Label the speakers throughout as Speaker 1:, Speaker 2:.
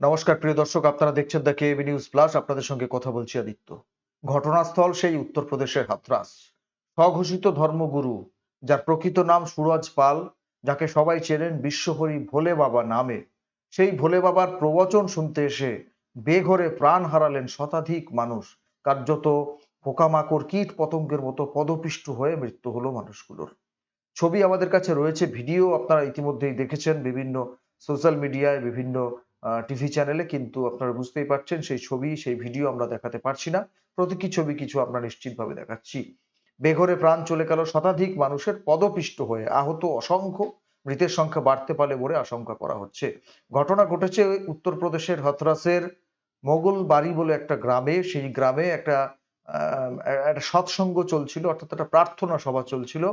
Speaker 1: নমস্কার, প্রিয় দর্শক, আপনারা দেখছেন দ্য কেবি নিউজ প্লাস আপনাদের সঙ্গে কথা বলছি আদিত্য। ঘটনাস্থল সেই উত্তরপ্রদেশের হাতরাস। স্বঘোষিত ধর্মগুরু, যার প্রকৃত নাম সুরজ পাল, যাকে সবাই চেনেন বিশ্বহরি ভোলে বাবা নামে, সেই ভোলে বাবার প্রবচন শুনতে এসে বেঘরে প্রাণ হারালেন শতাধিক মানুষ। কার্যত পোকামাকড়, কীট পতঙ্গের মতো পদপিষ্ট হয়ে মৃত্যু হলো মানুষগুলোর। ছবি আমাদের কাছে রয়েছে, ভিডিও আপনারা ইতিমধ্যেই দেখেছেন। বিভিন্ন সোশ্যাল মিডিয়ায় বিভিন্ন টিভি চ্যানেলে কিন্তু আপনারা বুঝতেই পারছেন, সেই ছবি, সেই ভিডিও আমরা দেখাতে পারছি না। প্রতীকী ছবি কিছু আমরা নিশ্চিতভাবে দেখাচ্ছি। বেঘরে প্রাণ চলে গেল শতাধিক মানুষের পদপিষ্ট হয়ে। আহত অসংখ্য, মৃতের সংখ্যা বাড়তে পারে বলে আশঙ্কা করা হচ্ছে। ঘটনা ঘটেছে উত্তরপ্রদেশের হথরাসের মোগল বাড়ি বলে একটা গ্রামে। সেই গ্রামে একটা একটা সৎসঙ্গ চলছিল, অর্থাৎ একটা প্রার্থনা সভা চলছিল,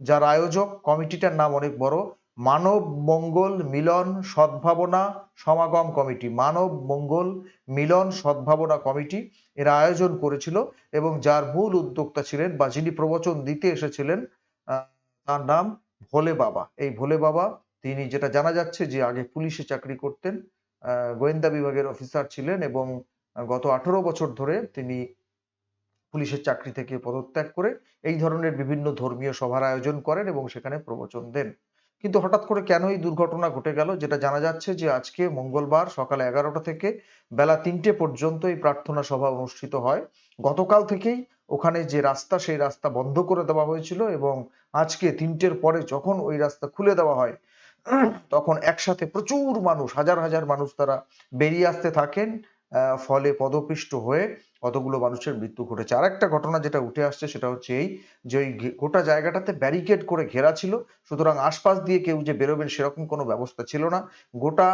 Speaker 1: যার আয়োজক কমিটিটার নাম অনেক বড় মানব মঙ্গল মিলন সদ্ভাবনা সমাগম কমিটি। মানব মঙ্গল মিলন সদ্ভাবনা কমিটি এর আয়োজন করেছিল এবং যার মূল উদ্যোক্তা ছিলেন বা যিনি প্রবচন দিতে এসেছিলেন তার নাম ভোলে বাবা। এই ভোলে বাবা তিনি যেটা জানা যাচ্ছে যে আগে পুলিশে চাকরি করতেন গোয়েন্দা বিভাগের অফিসার ছিলেন এবং গত আঠারো বছর ধরে তিনি পুলিশের চাকরি থেকে পদত্যাগ করে এই ধরনের বিভিন্ন ধর্মীয় সভার আয়োজন করেন এবং সেখানে প্রবচন দেন। কিন্তু হঠাৎ করে কেন এই দুর্ঘটনা ঘটে গেল? যেটা জানা যাচ্ছে যে আজকে মঙ্গলবার সকাল এগারোটা থেকে বেলা তিনটে পর্যন্ত এই প্রার্থনা সভা অনুষ্ঠিত হয়। গতকাল থেকেই ওখানে যে রাস্তা, সেই রাস্তা বন্ধ করে দেওয়া হয়েছিল এবং আজকে তিনটের পরে যখন ওই রাস্তা খুলে দেওয়া হয়, তখন একসাথে প্রচুর মানুষ, হাজার হাজার মানুষ তারা বেরিয়ে আসতে থাকেন। ফলে পদপিষ্ট হয়ে কতগুলো মানুষের মৃত্যু ঘটেছে। আরেকটা ঘটনা যেটা উঠে আসছে সেটা হচ্ছে এই যে ওই গোটা জায়গাটাতে ব্যারিকেড করে ঘেরা ছিল, সুতরাং আশপাশ দিয়ে কেউ যে বেরোবেন সেরকম কোনো ব্যবস্থা ছিল না। গোটা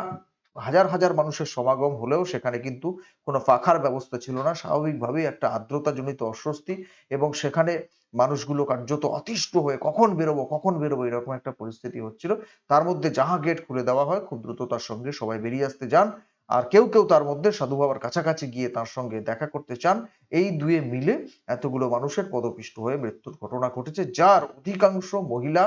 Speaker 1: হাজার হাজার মানুষের সমাগম হলেও সেখানে কিন্তু কোনো ফাঁকার ব্যবস্থা ছিল না। স্বাভাবিকভাবেই একটা আর্দ্রতাজনিত অস্বস্তি এবং সেখানে মানুষগুলো কার্যত অতিষ্ঠ হয়ে কখন বেরোবো কখন বেরোবো এরকম একটা পরিস্থিতি হচ্ছিল। তার মধ্যে যাহা গেট খুলে দেওয়া হয়। খুব দ্রুততার সঙ্গে সবাই বেরিয়ে আসতে যান। আর কেউ কেউ তার মধ্যে সাধু বাবার কাছাকাছি গিয়ে তার সঙ্গে দেখা করতে চান। এই দুয়ে মিলে এতগুলো মানুষের পদপিষ্ট হয়ে মৃত্যুর ঘটনা ঘটেছে, যার অধিকাংশ মহিলা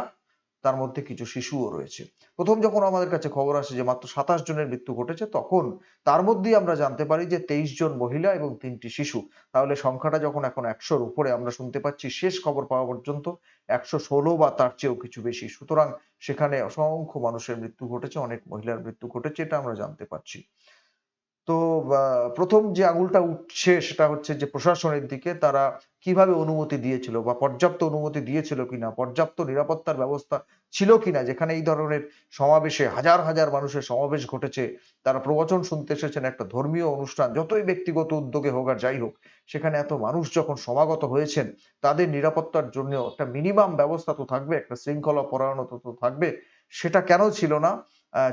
Speaker 1: তার মধ্যে কিছু শিশুও রয়েছে। প্রথম যখন আমাদের কাছে খবর আসে যে মাত্র সাতাশ জনের মৃত্যু ঘটেছে, তখন তার মধ্যেই আমরা জানতে পারি যে তেইশ জন মহিলা এবং তিনটি শিশু। তাহলে সংখ্যাটা যখন এখন একশোর উপরে আমরা শুনতে পাচ্ছি, শেষ খবর পাওয়া পর্যন্ত একশো ষোলো বা তার চেয়েও কিছু বেশি। সুতরাং সেখানে অসংখ্য মানুষের মৃত্যু ঘটেছে, অনেক মহিলার মৃত্যু ঘটেছে, এটা আমরা জানতে পারছি। তো প্রথম যে আঙুলটা উঠছে সেটা হচ্ছে যে প্রশাসনের দিকে তারা কীভাবে অনুমতি দিয়েছিল বা পর্যাপ্ত অনুমতি দিয়েছিল কিনা, পর্যাপ্ত নিরাপত্তার ব্যবস্থা ছিল কিনা, যেখানে এই ধরনের সমাবেশে হাজার হাজার মানুষের সমাবেশ ঘটেছে, তারা প্রবচন শুনতে এসেছেন একটা ধর্মীয় অনুষ্ঠান, যতই ব্যক্তিগত উদ্যোগে হোক আর যাই হোক, সেখানে এত মানুষ যখন সমাগত হয়েছেন, তাদের নিরাপত্তার জন্য একটা মিনিমাম ব্যবস্থা তো থাকবে, একটা শৃঙ্খলা পরায়ণতা তো থাকবে, সেটা কেন ছিল না?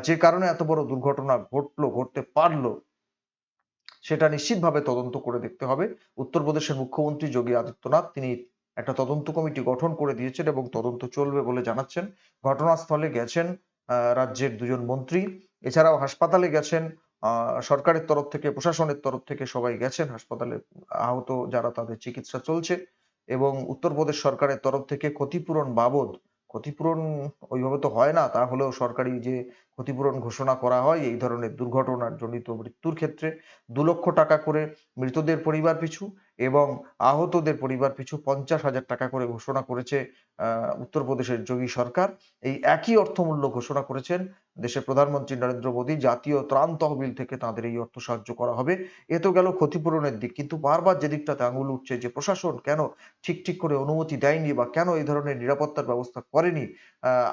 Speaker 1: যে কারণে এত বড় দুর্ঘটনা ঘটলো, ঘটতে পারল সেটা নিশ্চিতভাবে তদন্ত করে দেখতে হবে। উত্তরপ্রদেশের মুখ্যমন্ত্রী যোগী আদিত্যনাথ, তিনি একটা তদন্ত কমিটি গঠন করে দিয়েছেন এবং তদন্ত চলবে বলে জানাচ্ছেন। ঘটনাস্থলে গেছেন রাজ্যের দুজন মন্ত্রী। এছাড়াও হাসপাতালে গেছেন সরকারের তরফ থেকে, প্রশাসনের তরফ থেকে সবাই গেছেন, হাসপাতালে আহত যারা তাদের চিকিৎসা চলছে এবং উত্তরপ্রদেশ সরকারের তরফ থেকে ক্ষতিপূরণ বাবদ, ক্ষতিপূরণ ওইভাবে তো হয় না তা হলেও সরকারি যে ক্ষতিপূরণ ঘোষণা করা হয় এই ধরনের দুর্ঘটনার জনিত মৃত্যুর ক্ষেত্রে। দু লক্ষ টাকা করে মৃতদের পরিবার পিছু এবং আহতদের পরিবার পিছু পঞ্চাশ হাজার টাকা করে ঘোষণা করেছে উত্তরপ্রদেশের যোগী সরকার। এই একই অর্থমূল্য ঘোষণা করেছেন দেশের প্রধানমন্ত্রী নরেন্দ্র মোদী। জাতীয় ত্রাণ তহবিল থেকে তাদের এই অর্থ সাহায্য করা হবে। এ তো গেল ক্ষতিপূরণের দিক। কিন্তু বারবার যে দিকটাতে আঙুল উঠছে যে প্রশাসন কেন ঠিক ঠিক করে অনুমতি দেয়নি বা কেন এই ধরনের নিরাপত্তার ব্যবস্থা করেনি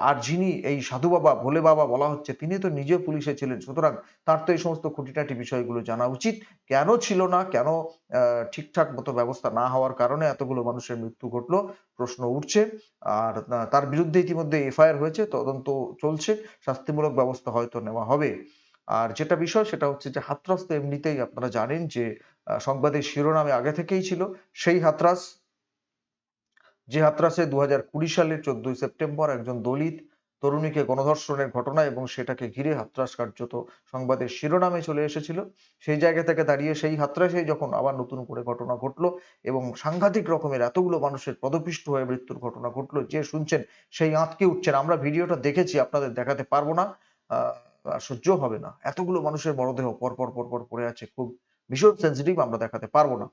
Speaker 1: আর যিনি এই সাধু বাবা, ভোলে বাবা বলা হচ্ছে তিনি তো নিজে পুলিশে ছিলেন। সুতরাং তার তো এই সমস্ত খুঁটিনাটি বিষয়গুলো জানা উচিত। কেন ছিল না? কেন ঠিকঠাক মতো ব্যবস্থা না হওয়ার কারণে এতগুলো মানুষের মৃত্যু ঘটলো? প্রশ্ন উঠছে। আর তার বিরুদ্ধে ইতিমধ্যে এফআইআর হয়েছে, তদন্ত চলছে। শাস্তিমূলক ব্যবস্থা হয়তো নেওয়া হবে। আর যেটা বিষয়, সেটা হচ্ছে যে হাতরাস তো এমনিতেই আপনারা জানেন যে সংবাদের শিরোনামে আগে থেকেই ছিল। সেই হাতরাস, যে হাতরাসে দু সালের চোদ্দই সেপ্টেম্বর একজন দলিত তরুণীকে গণধর্ষণের ঘটনা এবং সেটাকে ঘিরে হাতরাস কার্যত সংবাদের শিরোনামে চলে এসেছিল। সেই জায়গা থেকে দাঁড়িয়ে সেই হাতরাসেই যখন আবার নতুন করে ঘটনা ঘটলো এবং সাংঘাতিক রকমের এতগুলো মানুষের পদপিষ্ট হয়ে মৃত্যুর ঘটনা ঘটলো যে শুনছেন সেই আঁতকে উঠছেন। আমরা ভিডিওটা দেখেছি, আপনাদের দেখাতে পারব না সহ্য হবে না। এতগুলো মানুষের মরদেহ পর পর পর পর পড়ে আছে, খুব ভীষণ সেন্সিটিভ আমরা দেখাতে পারব না।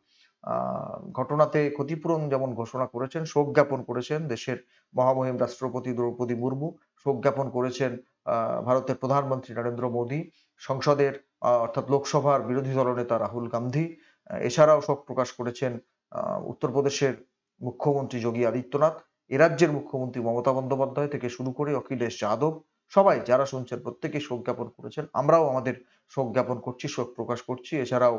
Speaker 1: ঘটনাতে ক্ষতিপূরণ যেমন ঘোষণা করেছেন, শোক জ্ঞাপন করেছেন দেশের মহামহিম রাষ্ট্রপতি দ্রৌপদী মুর্মু। শোক জ্ঞাপন করেছেন ভারতের প্রধানমন্ত্রী নরেন্দ্র মোদী, সংসদের অর্থাৎ লোকসভার বিরোধী দলনেতা রাহুল গান্ধী এছাড়াও শোক প্রকাশ করেছেন উত্তরপ্রদেশের মুখ্যমন্ত্রী যোগী আদিত্যনাথ, এ রাজ্যের মুখ্যমন্ত্রী মমতা বন্দ্যোপাধ্যায় থেকে শুরু করে অখিলেশ যাদব, সবাই যারা শুনছেন প্রত্যেকেই শোক জ্ঞাপন করেছেন, আমরাও আমাদের শোক জ্ঞাপন করছি, শোক প্রকাশ করছি, এছাড়াও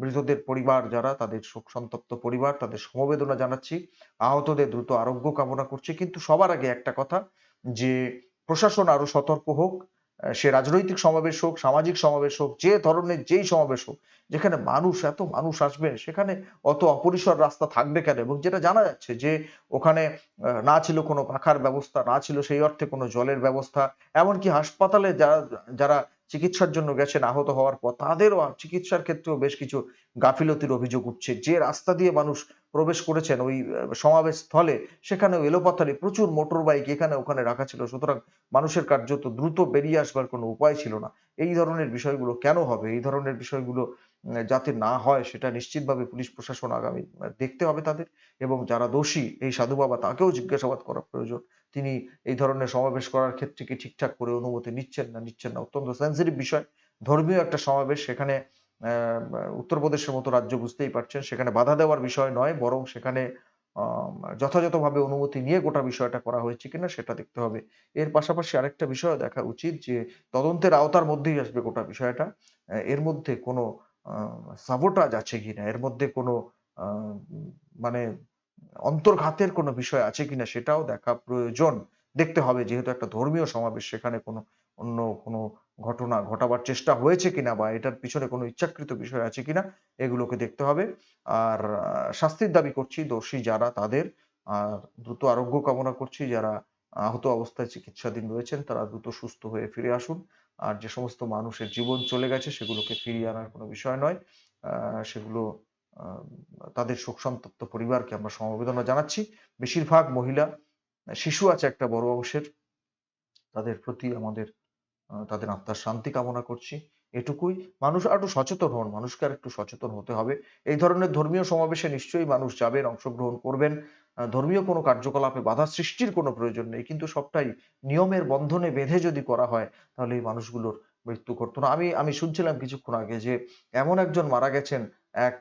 Speaker 1: মৃতদের পরিবার যারা, তাদের শোক সন্তপ্ত পরিবার, তাদের সমবেদনা জানাচ্ছি। আহতদের দ্রুত আরোগ্য কামনা করছি। কিন্তু সবার আগে একটা কথা, যে প্রশাসন আরও সতর্ক হোক সে রাজনৈতিক সমাবেশ হোক, সামাজিক সমাবেশ হোক, যে ধরনের যেই সমাবেশ হোক, যেখানে মানুষ, এত মানুষ আসবে, সেখানে অত অপরিসর রাস্তা থাকবে কেন? এবং যেটা জানা যাচ্ছে যে ওখানে না ছিল কোনো পাখার ব্যবস্থা, না ছিল সেই অর্থে কোনো জলের ব্যবস্থা, এমনকি হাসপাতালে যারা যারা চিকিৎসার জন্য গেছেন, আহত হওয়ার পর তাদেরও চিকিৎসার ক্ষেত্রেও বেশ কিছু গাফিলতির অভিযোগ উঠছে। যে রাস্তা দিয়ে মানুষ প্রবেশ করেছেন ওই সমাবেশ স্থলে সেখানেও এলোপাথারি প্রচুর মোটর বাইক এখানে ওখানে রাখা ছিল। সুতরাং মানুষের কার্যত দ্রুত বেরিয়ে আসবার কোনো উপায় ছিল না। এই ধরনের বিষয়গুলো কেন হবে? এই ধরনের বিষয়গুলো যাতে না হয় সেটা নিশ্চিতভাবে পুলিশ প্রশাসন আগামী দেখতে হবে তাদের এবং যারা দোষী এই সাধু বাবা তাকেও জিজ্ঞাসাবাদ করা প্রয়োজন। তিনি এই ধরনের সমাবেশ করার ক্ষেত্রে কি ঠিকঠাক করে অনুমতি নিচ্ছেন না নিচ্ছেন না। অত্যন্ত সেন্সিটিভ বিষয়। ধর্মীয় একটা সমাবেশ সেখানে উত্তরপ্রদেশের মতো রাজ্য বুঝতেই পারছেন। সেখানে বাধা দেওয়ার বিষয় নয়, বরং সেখানে যথাযথভাবে অনুমতি নিয়ে গোটা বিষয়টা করা হয়েছে কিনা সেটা দেখতে হবে। এর পাশাপাশি আরেকটা বিষয় দেখা উচিত যে তদন্তের আওতার মধ্যেই আসবে গোটা বিষয়টা। এর মধ্যে কোনো সাবোটাজ আছে কিনা? এর মধ্যে কোনো মানে অন্তর্ঘাতের কোনো বিষয় আছে কিনা সেটাও দেখা প্রয়োজন। দেখতে হবে, যেহেতু একটা ধর্মীয় সমাবেশ, সেখানে কোনো অন্য কোনো ঘটনা ঘটাবার চেষ্টা হয়েছে কিনা বা এটার পিছনে কোনো ইচ্ছাকৃত বিষয় আছে কিনা, এগুলোকে দেখতে হবে। আর শাস্তির দাবি করছি, দোষী যারা তাদের, আর দ্রুত আরোগ্য কামনা করছি, যারা আহত অবস্থায় চিকিৎসাধীন রয়েছেন, তারা দ্রুত সুস্থ হয়ে ফিরে আসুন। আর যে সমস্ত মানুষের জীবন চলে গেছে সেগুলোকে ফিরিয়ে আনার কোনো বিষয় নয়। সেগুলো তাদের শোক সন্তপ্ত পরিবারকে আমরা সমবেদনা জানাচ্ছি। বেশিরভাগ মহিলা, শিশু আছে একটা বড় অংশের। তাদের প্রতি আমাদের তাদের আত্মার শান্তি কামনা করছি। এটুকুই। মানুষ আরও সচেতন হন, মানুষকে আর একটু সচেতন হতে হবে। এই ধরনের ধর্মীয় সমাবেশে নিশ্চয়ই মানুষ যাবেন, অংশগ্রহণ করবেন। ধর্মীয় কোনো কার্যকলাপে বাধা সৃষ্টির কোনো প্রয়োজন নেই, কিন্তু সবটাই নিয়মের বন্ধনে বেঁধে যদি করা হয়, তাহলে এই মানুষগুলোর মৃত্যু ঘটতো না। আমি আমি শুনছিলাম কিছুক্ষণ আগে যে এমন একজন মারা গেছেন, এক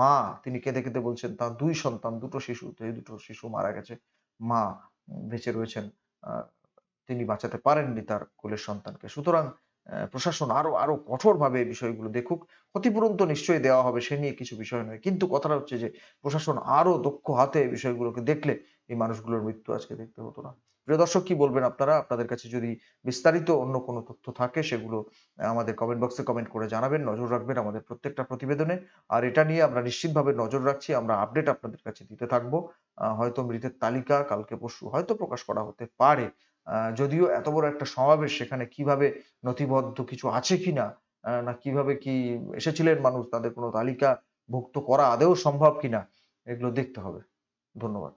Speaker 1: মা, তিনি কেঁদে কেঁদে বলছেন, তার দুই সন্তান, দুটো শিশু এই দুটো শিশু মারা গেছে। মা বেঁচে রয়েছেন তিনি বাঁচাতে পারেননি তার কোলের সন্তানকে। সুতরাং প্রশাসন আরও আরও কঠোরভাবে এই বিষয়গুলো দেখুক, ক্ষতিপূরণ তো নিশ্চয়ই দেওয়া হবে, সে নিয়ে কিছু বিষয় নয়। কিন্তু কথাটা হচ্ছে যে, প্রশাসন আরও দক্ষ হাতে এই বিষয়গুলোকে দেখলে এই মানুষগুলোর মৃত্যু আজকে দেখতে হতো না। প্রিয় দর্শক, কি বলবেন আপনারা? আপনাদের কাছে যদি বিস্তারিত অন্য কোনো তথ্য থাকে, সেগুলো আমাদের কমেন্ট বক্সে কমেন্ট করে জানাবেন, নজর রাখবেন আমাদের প্রত্যেকটা প্রতিবেদনে। আর এটা নিয়ে আমরা নিশ্চিতভাবে নজর রাখছি, আমরা আপডেট আপনাদের কাছে দিতে থাকব। হয়তো মৃতের তালিকা কালকে পরশু হয়তো প্রকাশ করা হতে পারে। যদিও এত বড় একটা সমাবেশ সেখানে কীভাবে নথিবদ্ধ কিছু আছে কিনা না কীভাবে কি এসেছিলেন মানুষ, তাদের কোনো তালিকা ভুক্ত করা আদেও সম্ভব কিনা, এগুলো দেখতে হবে। ধন্যবাদ।